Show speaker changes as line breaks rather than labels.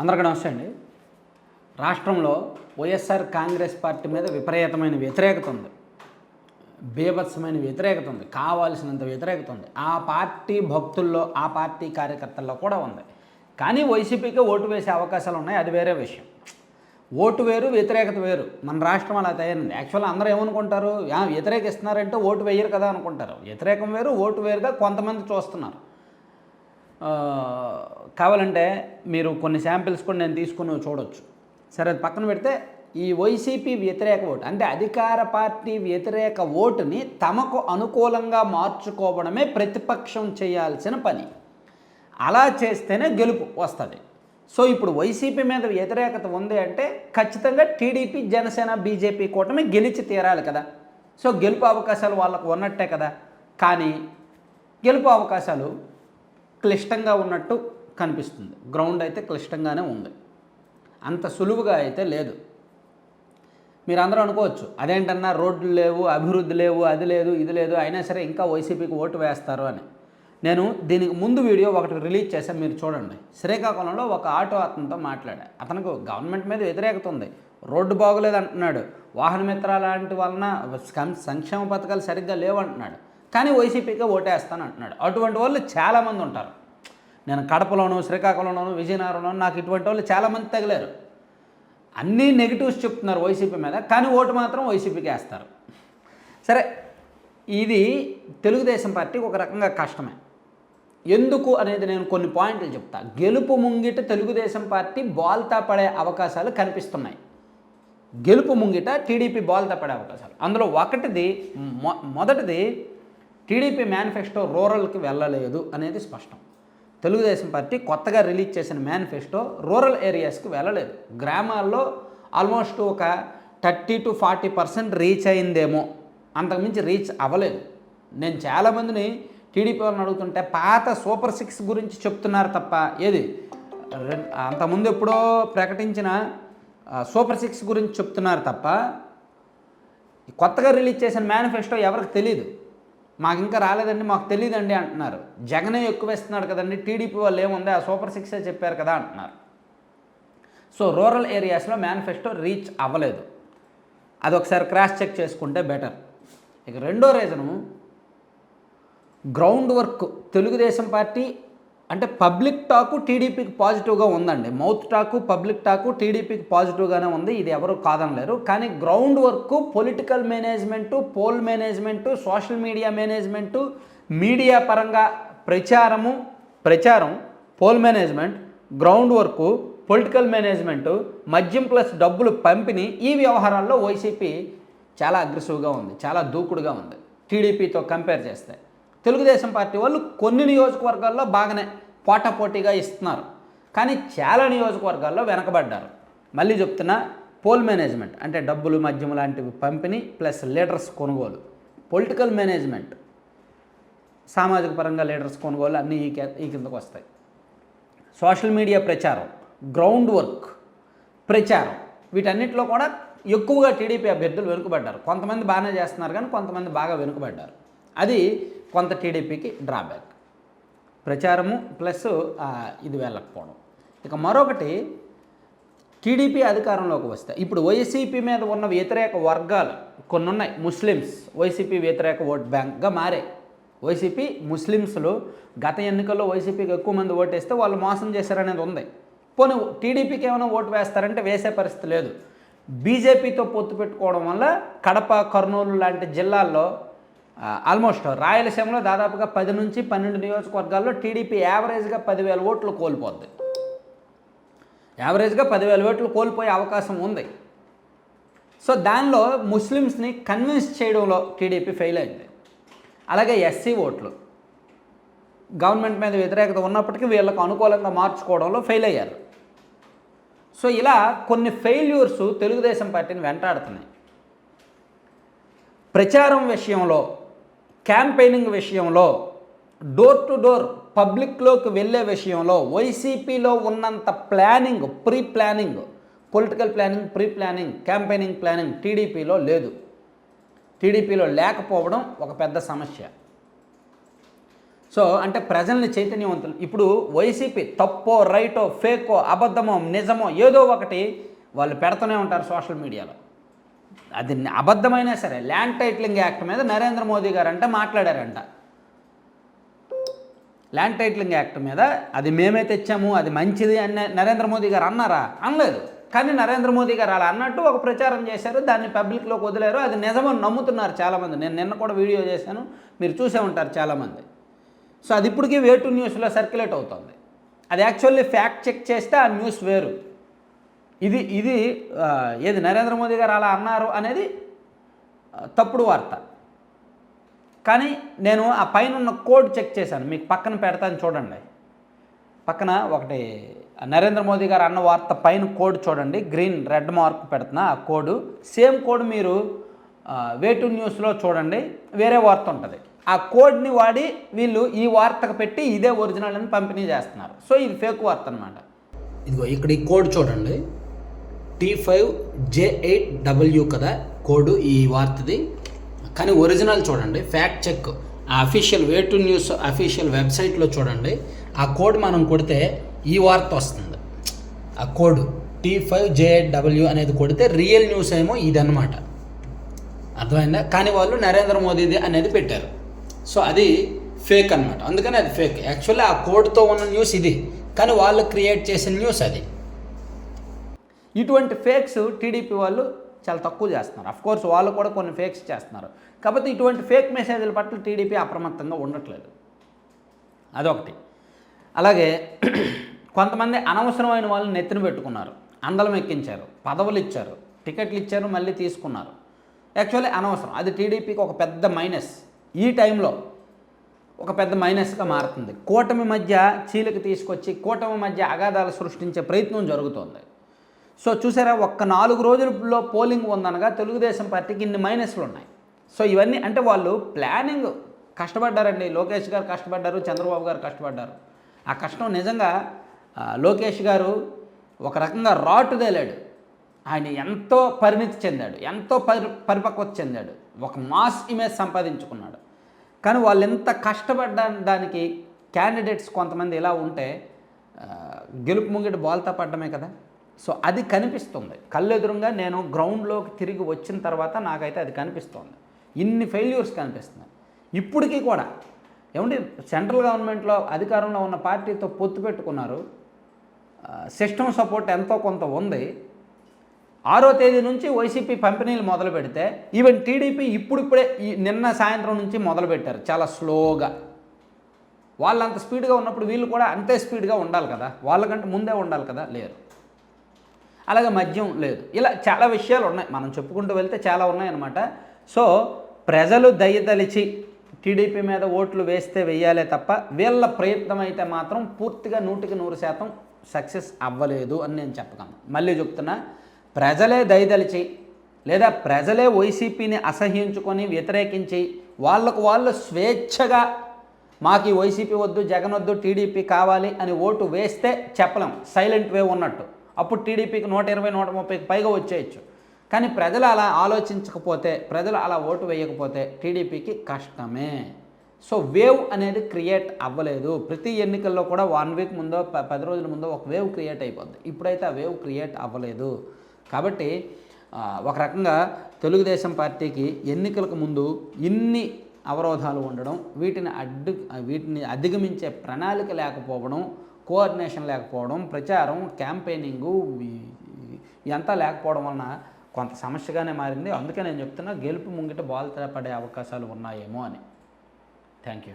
అందరికీ నమస్తే అండి. రాష్ట్రంలో వైఎస్ఆర్ కాంగ్రెస్ పార్టీ మీద విపరీతమైన వ్యతిరేకత ఉంది. బీభత్సమైన వ్యతిరేకత ఉంది. కావాల్సినంత వ్యతిరేకత ఉంది. ఆ పార్టీ భక్తుల్లో ఆ పార్టీ కార్యకర్తల్లో కూడా ఉంది. కానీ వైసీపీకి ఓటు వేసే అవకాశాలు ఉన్నాయి. అది వేరే విషయం. ఓటు వేరు వ్యతిరేకత వేరు. మన రాష్ట్రం అలా తయారైంది. యాక్చువల్గా అందరూ ఏమనుకుంటారు? వ్యతిరేకిస్తున్నారంటే ఓటు వేయరు కదా అనుకుంటారు. వ్యతిరేకం వేరు ఓటు వేరుగా కొంతమంది చూస్తున్నారు. కావాలంటే మీరు కొన్ని శాంపిల్స్ కూడా నేను తీసుకుని చూడొచ్చు. సరే అది పక్కన పెడితే ఈ వైసీపీ వ్యతిరేక ఓటు అంటే అధికార పార్టీ వ్యతిరేక ఓటుని తమకు అనుకూలంగా మార్చుకోవడమే ప్రతిపక్షం చేయాల్సిన పని. అలా చేస్తేనే గెలుపు వస్తుంది. సో ఇప్పుడు వైసీపీ మీద వ్యతిరేకత ఉంది అంటే ఖచ్చితంగా టీడీపీ జనసేన బీజేపీ కూటమి గెలిచి తీరాలి కదా. సో గెలుపు అవకాశాలు వాళ్ళకు ఉన్నట్టే కదా. కానీ గెలుపు అవకాశాలు క్లిష్టంగా ఉన్నట్టు కనిపిస్తుంది. గ్రౌండ్ అయితే క్లిష్టంగానే ఉంది. అంత సులువుగా అయితే లేదు. మీరు అందరూ అనుకోవచ్చు అదేంటన్నా రోడ్లు లేవు అభివృద్ధి లేవు అది లేదు ఇది లేదు అయినా సరే ఇంకా వైసీపీకి ఓటు వేస్తారు అని. నేను దీనికి ముందు వీడియో ఒకటి రిలీజ్ చేశాను మీరు చూడండి. శ్రీకాకుళంలో ఒక ఆటో అతనితో మాట్లాడా. అతనికి గవర్నమెంట్ మీద వ్యతిరేకత ఉంది రోడ్డు బాగోలేదు అంటున్నాడు వాహన మిత్ర లాంటి వలన సంక్షేమ పథకాలు సరిగ్గా లేవు అంటున్నాడు కానీ వైసీపీకే ఓటేస్తాను అంటున్నాడు. అటువంటి వాళ్ళు చాలామంది ఉంటారు. నేను కడపలోను శ్రీకాకుళంలోను విజయనగరంలోను నాకు ఇటువంటి వాళ్ళు చాలామంది తగిలారు. అన్నీ నెగిటివ్స్ చెప్తున్నారు వైసీపీ మీద కానీ ఓటు మాత్రం వైసీపీకి వేస్తారు. సరే ఇది తెలుగుదేశం పార్టీకి ఒక రకంగా కష్టమే. ఎందుకు అనేది నేను కొన్ని పాయింట్లు చెప్తా. గెలుపు ముంగిట తెలుగుదేశం పార్టీ బాల్తా పడే అవకాశాలు కనిపిస్తున్నాయి. గెలుపు ముంగిట టీడీపీ బాల్తా పడే అవకాశాలు. అందులో ఒకటిది మొ- మొదటిది టీడీపీ మేనిఫెస్టో రూరల్కి వెళ్ళలేదు అనేది స్పష్టం. తెలుగుదేశం పార్టీ కొత్తగా రిలీజ్ చేసిన మేనిఫెస్టో రూరల్ ఏరియాస్కి వెళ్ళలేదు. గ్రామాల్లో ఆల్మోస్ట్ ఒక thirty to forty percent reach అయిందేమో. అంతకుమించి రీచ్ అవ్వలేదు. నేను చాలామందిని టీడీపీ వాళ్ళని అడుగుతుంటే పాత సూపర్ సిక్స్ గురించి చెప్తున్నారు తప్ప ఏది? అంతకుముందు ఎప్పుడో ప్రకటించిన సూపర్ సిక్స్ గురించి చెప్తున్నారు తప్ప కొత్తగా రిలీజ్ చేసిన మేనిఫెస్టో ఎవరికి తెలియదు మాకు ఇంకా రాలేదండి మాకు తెలియదండి అంటున్నారు. జగనే ఎక్కువ ఇస్తున్నాడు కదండి టీడీపీ వాళ్ళు ఏముంది ఆ సూపర్ సిక్సే చెప్పారు కదా అంటున్నారు. సో రూరల్ ఏరియాస్లో మేనిఫెస్టో రీచ్ అవ్వలేదు. అది ఒకసారి క్రాస్ చెక్ చేసుకుంటే బెటర్. ఇక రెండో reason ground work Telugu Desam party అంటే పబ్లిక్ టాకు టీడీపీకి పాజిటివ్గా ఉందండి. మౌత్ టాకు పబ్లిక్ టాకు టీడీపీకి పాజిటివ్గానే ఉంది. ఇది ఎవరు కాదనలేరు. కానీ ground work political management poll management social media management media పరంగా ప్రచారము ప్రచారం poll management ground work political management మద్యం ప్లస్ డబ్బులు పంపిణీ ఈ వ్యవహారాల్లో వైసీపీ చాలా అగ్రెసివ్గా ఉంది. చాలా దూకుడుగా ఉంది. టీడీపీతో కంపేర్ చేస్తే. తెలుగుదేశం పార్టీ వాళ్ళు కొన్ని నియోజకవర్గాల్లో బాగానే పోటాపోటీగా ఇస్తున్నారు. కానీ చాలా నియోజకవర్గాల్లో వెనకబడ్డారు. మళ్ళీ చెప్తున్నా పోల్ మేనేజ్మెంట్ అంటే డబ్బులు మద్యం లాంటివి పంపిణీ ప్లస్ లీడర్స్ కొనుగోలు. Political management. సామాజిక పరంగా లీడర్స్ కొనుగోలు అన్నీ ఈ ఈ కిందకు వస్తాయి. సోషల్ మీడియా ప్రచారం గ్రౌండ్ వర్క్ ప్రచారం. వీటన్నిటిలో కూడా ఎక్కువగా టీడీపీ అభ్యర్థులు వెనుకబడ్డారు. కొంతమంది బాగానే చేస్తున్నారు కానీ కొంతమంది బాగా వెనుకబడ్డారు. అది కొంత టీడీపీకి డ్రాబ్యాక్. ప్రచారము ప్లస్ ఇది వెళ్ళకపోవడం. ఇక మరొకటి టీడీపీ అధికారంలోకి వస్తే ఇప్పుడు వైసీపీ మీద ఉన్న వ్యతిరేక వర్గాలు కొన్ని ఉన్నాయి ముస్లిమ్స్. వైసీపీ వ్యతిరేక ఓట్ బ్యాంక్గా మారాయి. వైసీపీ ముస్లిమ్స్లు గత ఎన్నికల్లో వైసీపీకి ఎక్కువ మంది ఓటేస్తే వాళ్ళు మోసం చేశారనేది ఉంది. పోనీ టీడీపీకి ఏమైనా ఓటు వేస్తారంటే వేసే పరిస్థితి లేదు. బీజేపీతో పొత్తు పెట్టుకోవడం వల్ల కడప కర్నూలు లాంటి జిల్లాల్లో ఆల్మోస్ట్ రాయలసీమలో దాదాపుగా పది నుంచి పన్నెండు నియోజకవర్గాల్లో టీడీపీ యావరేజ్గా పదివేల ఓట్లు కోల్పోద్ది. యావరేజ్గా పదివేల ఓట్లు కోల్పోయే అవకాశం ఉంది. సో దానిలో ముస్లిమ్స్ని కన్విన్స్ చేయడంలో టీడీపీ ఫెయిల్ అయింది. అలాగే ఎస్సీ ఓట్లు గవర్నమెంట్ మీద వ్యతిరేకత ఉన్నప్పటికీ వీళ్ళకు అనుకూలంగా మార్చుకోవడంలో ఫెయిల్ అయ్యారు. సో ఇలా కొన్ని ఫెయిల్యూర్స్ తెలుగుదేశం పార్టీని వెంటాడుతున్నాయి. ప్రచారం విషయంలో క్యాంపెయినింగ్ విషయంలో డోర్ టు డోర్ పబ్లిక్లోకి వెళ్ళే విషయంలో వైసీపీలో ఉన్నంత planning pre planning political planning pre planning campaigning planning టీడీపీలో లేదు. టీడీపీలో లేకపోవడం ఒక పెద్ద సమస్య. సో అంటే ప్రజల్ని చైతన్యవంతులు ఇప్పుడు వైసీపీ తప్పో రైటో ఫేకో అబద్ధమో నిజమో ఏదో ఒకటి వాళ్ళు పెడుతూనే ఉంటారు సోషల్ మీడియాలో. అది అబద్ధమైనా సరే ల్యాండ్ టైటిలింగ్ యాక్ట్ మీద నరేంద్ర మోదీ గారు అంటే మాట్లాడారంట. ల్యాండ్ టైటిలింగ్ యాక్ట్ మీద అది మేమే తెచ్చాము అది మంచిది అని నరేంద్ర మోదీ గారు అన్నారా? అనలేదు. కానీ నరేంద్ర మోదీ గారు అలా అన్నట్టు ఒక ప్రచారం చేశారు దాన్ని పబ్లిక్లోకి వదిలేరు. అది నిజమని నమ్ముతున్నారు చాలామంది. నేను నిన్న కూడా వీడియో చేశాను మీరు చూసే ఉంటారు చాలామంది. సో అది ఇప్పటికీ వే టు న్యూస్లో సర్క్యులేట్ అవుతుంది. అది యాక్చువల్లీ ఫ్యాక్ట్ చెక్ చేస్తే ఆ న్యూస్ వేరు. ఇది ఇది ఏది నరేంద్ర మోదీ గారు అలా అన్నారు అనేది తప్పుడు వార్త. కానీ నేను ఆ పైన ఉన్న కోడ్ చెక్ చేశాను. మీకు పక్కన పెడతాను చూడండి. పక్కన ఒకటి నరేంద్ర మోదీ గారు అన్న వార్త పైన కోడ్ చూడండి. గ్రీన్ రెడ్ మార్క్ పెడుతున్నా. ఆ కోడ్ సేమ్ కోడ్ మీరు వేటు న్యూస్లో చూడండి. వేరే వార్త ఉంటుంది. ఆ కోడ్ని వాడి వీళ్ళు ఈ వార్తకు పెట్టి ఇదే ఒరిజినల్ అని పంపిణీ చేస్తున్నారు. సో ఇది ఫేక్ వార్త అనమాట ఇదిగో ఇక్కడ ఈ కోడ్ చూడండి. T five J eight W కదా కోడ్ ఈ వార్తది. కానీ ఒరిజినల్ చూడండి ఫ్యాక్ట్ చెక్ ఆ official way to news official వెబ్సైట్లో చూడండి ఆ కోడ్ మనం కొడితే ఈ వార్త వస్తుంది. ఆ code T five J W అనేది కొడితే రియల్ న్యూస్ ఏమో ఇదన్నమాట. అర్థమైందా? కానీ వాళ్ళు నరేంద్ర మోదీది అనేది పెట్టారు. సో అది ఫేక్ అనమాట అందుకని అది ఫేక్ యాక్చువల్లీ ఆ కోడ్తో ఉన్న న్యూస్ ఇది. కానీ వాళ్ళు క్రియేట్ చేసిన న్యూస్ అది. ఇటువంటి ఫేక్స్ టీడీపీ వాళ్ళు చాలా తక్కువ చేస్తున్నారు. అఫ్ కోర్స్ వాళ్ళు కూడా కొన్ని ఫేక్స్ చేస్తున్నారు. కాకపోతే ఇటువంటి ఫేక్ మెసేజ్ల పట్ల టీడీపీ అప్రమత్తంగా ఉండట్లేదు. అదొకటి. అలాగే కొంతమంది అనవసరమైన వాళ్ళని నెత్తిన పెట్టుకున్నారు. అందలం ఎక్కించారు. పదవులు ఇచ్చారు. టికెట్లు ఇచ్చారు మళ్ళీ తీసుకున్నారు. యాక్చువల్లీ అనవసరం. అది టీడీపీకి ఒక పెద్ద మైనస్ ఈ టైంలో ఒక పెద్ద మైనస్గా మారుతుంది. కూటమి మధ్య చీలిక తీసుకొచ్చి కూటమి మధ్య అగాధాలు సృష్టించే ప్రయత్నం జరుగుతోంది. సో చూసారా ఒక్క నాలుగు రోజుల్లో పోలింగ్ ఉందనగా తెలుగుదేశం పార్టీకి ఇన్ని మైనస్లు ఉన్నాయి. సో ఇవన్నీ అంటే వాళ్ళు ప్లానింగ్ కష్టపడ్డారండి. లోకేష్ గారు కష్టపడ్డారు చంద్రబాబు గారు కష్టపడ్డారు. ఆ కష్టం నిజంగా లోకేష్ గారు ఒక రకంగా రాటు తేలాడు. ఆయన ఎంతో పరిణితి చెందాడు ఎంతో పరి పరిపక్వత చెందాడు ఒక మాస్ ఇమేజ్ సంపాదించుకున్నాడు. కానీ వాళ్ళు ఎంత కష్టపడ్డా దానికి క్యాండిడేట్స్ కొంతమంది ఇలా ఉంటే గెలుపు ముంగిటి బాల్తా పడ్డమే కదా. సో అది కనిపిస్తుంది. కళ్ళెదురుగా నేను గ్రౌండ్లోకి తిరిగి వచ్చిన తర్వాత నాకైతే అది కనిపిస్తుంది. ఇన్ని ఫెయిల్యూర్స్ కనిపిస్తున్నాయి. ఇప్పటికీ కూడా ఏమంటే సెంట్రల్ గవర్నమెంట్లో అధికారంలో ఉన్న పార్టీతో పొత్తు పెట్టుకున్నారు. సిస్టమ్ సపోర్ట్ ఎంతో కొంత ఉంది. ఆరో తేదీ నుంచి వైసీపీ పంపిణీలు మొదలు పెడితే ఈవెన్ టీడీపీ ఇప్పుడిప్పుడే ఈ నిన్న సాయంత్రం నుంచి మొదలు పెట్టారు చాలా స్లోగా. వాళ్ళు అంత స్పీడ్గా ఉన్నప్పుడు వీళ్ళు కూడా అంతే స్పీడ్గా ఉండాలి కదా. వాళ్ళకంటే ముందే ఉండాలి కదా. లేరు. అలాగే మద్యం లేదు. ఇలా చాలా విషయాలు ఉన్నాయి మనం చెప్పుకుంటూ వెళ్తే చాలా ఉన్నాయన్నమాట. సో ప్రజలు దయదలిచి టీడీపీ మీద ఓట్లు వేస్తే వెయ్యాలే తప్ప వీళ్ళ ప్రయత్నం అయితే మాత్రం పూర్తిగా నూటికి నూరు శాతం సక్సెస్ అవ్వలేదు అని నేను చెప్పగలను. మళ్ళీ చెప్తున్నా ప్రజలే దయదలిచి లేదా ప్రజలే వైసీపీని అసహ్యించుకొని వ్యతిరేకించి వాళ్ళకు వాళ్ళు స్వేచ్ఛగా మాకు ఈ వైసీపీ వద్దు జగన్ వద్దు టీడీపీ కావాలి అని ఓటు వేస్తే చెప్పలేం. సైలెంట్ వే ఉన్నట్టు. అప్పుడు టీడీపీకి నూట ఇరవై నూట ముప్పైకి పైగా వచ్చేయచ్చు. కానీ ప్రజలు అలా ఆలోచించకపోతే ప్రజలు అలా ఓటు వేయకపోతే టీడీపీకి కష్టమే. సో వేవ్ అనేది క్రియేట్ అవ్వలేదు. ప్రతి ఎన్నికల్లో కూడా వన్ వీక్ ముందో ప- పది రోజుల ముందో ఒక వేవ్ క్రియేట్ అయిపోద్ది. ఇప్పుడైతే ఆ వేవ్ క్రియేట్ అవ్వలేదు. కాబట్టి ఒక రకంగా తెలుగుదేశం పార్టీకి ఎన్నికలకు ముందు ఇన్ని అవరోధాలు ఉండడం వీటిని అడ్డు వీటిని అధిగమించే ప్రణాళిక లేకపోవడం కోఆర్డినేషన్ లేకపోవడం ప్రచారం క్యాంపెయినింగు ఇదంతా లేకపోవడం వలన కొంత సమస్యగానే మారింది. అందుకే నేను చెప్తున్నా గెలుపు ముంగిట బాల్ పడే అవకాశాలు ఉన్నాయేమో అని. Thank you.